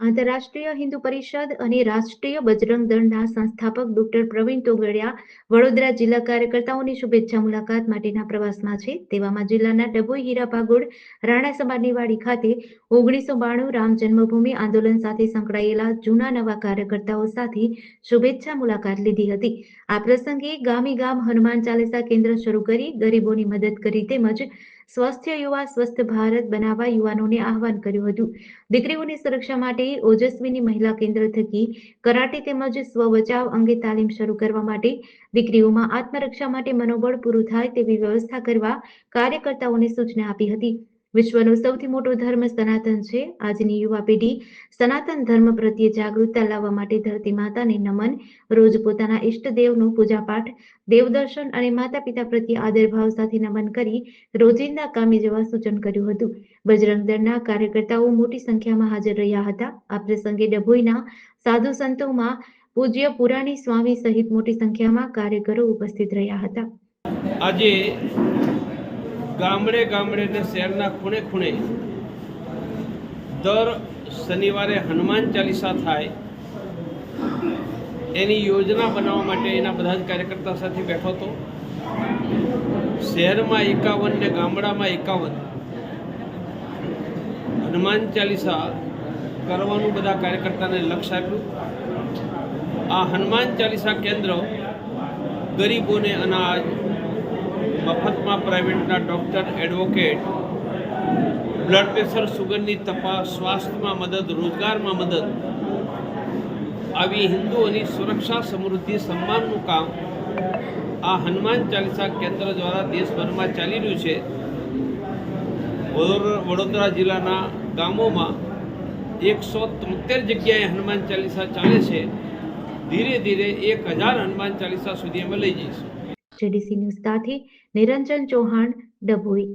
આંતરરાષ્ટ્રીય હિન્દુ પરિષદ અને રાષ્ટ્રીય બજરંગ દળના સંસ્થાપક ડોક્ટર પ્રવીણ તોગડિયા વડોદરા જિલ્લા કાર્યકર્તાઓની શુભેચ્છા મુલાકાત માટેના પ્રવાસમાં છે. તેવામાં જિલ્લાના ડભોઈ હીરા રાણા સમાજની વાડી ખાતે ઓગણીસો બાણું રામ જન્મભૂમિ આંદોલન સાથે સંકળાયેલા જૂના નવા કાર્યકર્તાઓ સાથે શુભેચ્છા મુલાકાત લીધી હતી. આ પ્રસંગે ગામી ગામ હનુમાન ચાલીસા કેન્દ્ર શરૂ કરી ગરીબોની મદદ કરી તેમજ સ્વસ્થ યુવા, સ્વસ્થ ભારત બનાવવા યુવાનોને આહવાન કર્યું હતું. દીકરીઓની સુરક્ષા માટે ઓજસ્વીની મહિલા કેન્દ્ર થકી કરાટે તેમજ સ્વ બચાવ અંગે તાલીમ શરૂ કરવા માટે દીકરીઓમાં આત્મરક્ષા માટે મનોબળ પૂરું થાય તેવી વ્યવસ્થા કરવા કાર્યકર્તાઓને સૂચના આપી હતી. વિશ્વનો સૌથી મોટો ધર્મ સનાતન છે. આજની યુવા પેઢી સનાતન ધર્મ પ્રત્યે જાગૃતતા લાવવા માટે ધરતી માતાને નમન, રોજ પોતાના ઈષ્ટદેવનું પૂજાપાઠ, દેવદર્શન અને માતા પિતા પ્રત્યે આદરભાવ સાથે નમન કરી રોજિંદા કામે જવા સૂચન કર્યું હતું. બજરંગ દળના કાર્યકર્તાઓ મોટી સંખ્યામાં હાજર રહ્યા હતા. આ પ્રસંગે ડભોઈના સાધુ સંતોમાં પૂજ્ય પુરાણી સ્વામી સહિત મોટી સંખ્યામાં કાર્યકરો ઉપસ્થિત રહ્યા હતા. આજે ગામડે ગામડે ને શહેરના ખૂણે ખૂણે દર શનિવારે હનુમાન ચાલીસા થાય, એની યોજના બનાવવા માટે એના બધા જ કાર્યકર્તા સાથે બેઠો હતો. શહેરમાં એકાવન ને ગામડામાં એકાવન. હનુમાન ચાલીસા કરવાનું બધા કાર્યકર્તાને લક્ષ્ય આપ્યું. આ હનુમાન ચાલીસા કેન્દ્ર ગરીબોને અનાજ મફતમાં પ્રાઇવેટના ડૉક્ટર, એડવોકેટ, બ્લડ પ્રેશર સુગરની તપાસ, સ્વાસ્થ્યમાં મદદ, રોજગારમાં મદદ, આવી હિન્દુઓની સુરક્ષા, સમૃદ્ધિ, સન્માનનું કામ આ હનુમાન ચાલીસા કેન્દ્ર દ્વારા દેશભરમાં ચાલી રહ્યું છે. વડોદરા જિલ્લાના ગામોમાં એકસો તોતેર જગ્યાએ હનુમાન ચાલીસા ચાલે છે. ધીરે ધીરે એક હજાર હનુમાન ચાલીસા સુધી અમે લઈ જઈશું. JDC news. સાથે નિરંજન ચૌહાણ ડભોઈ.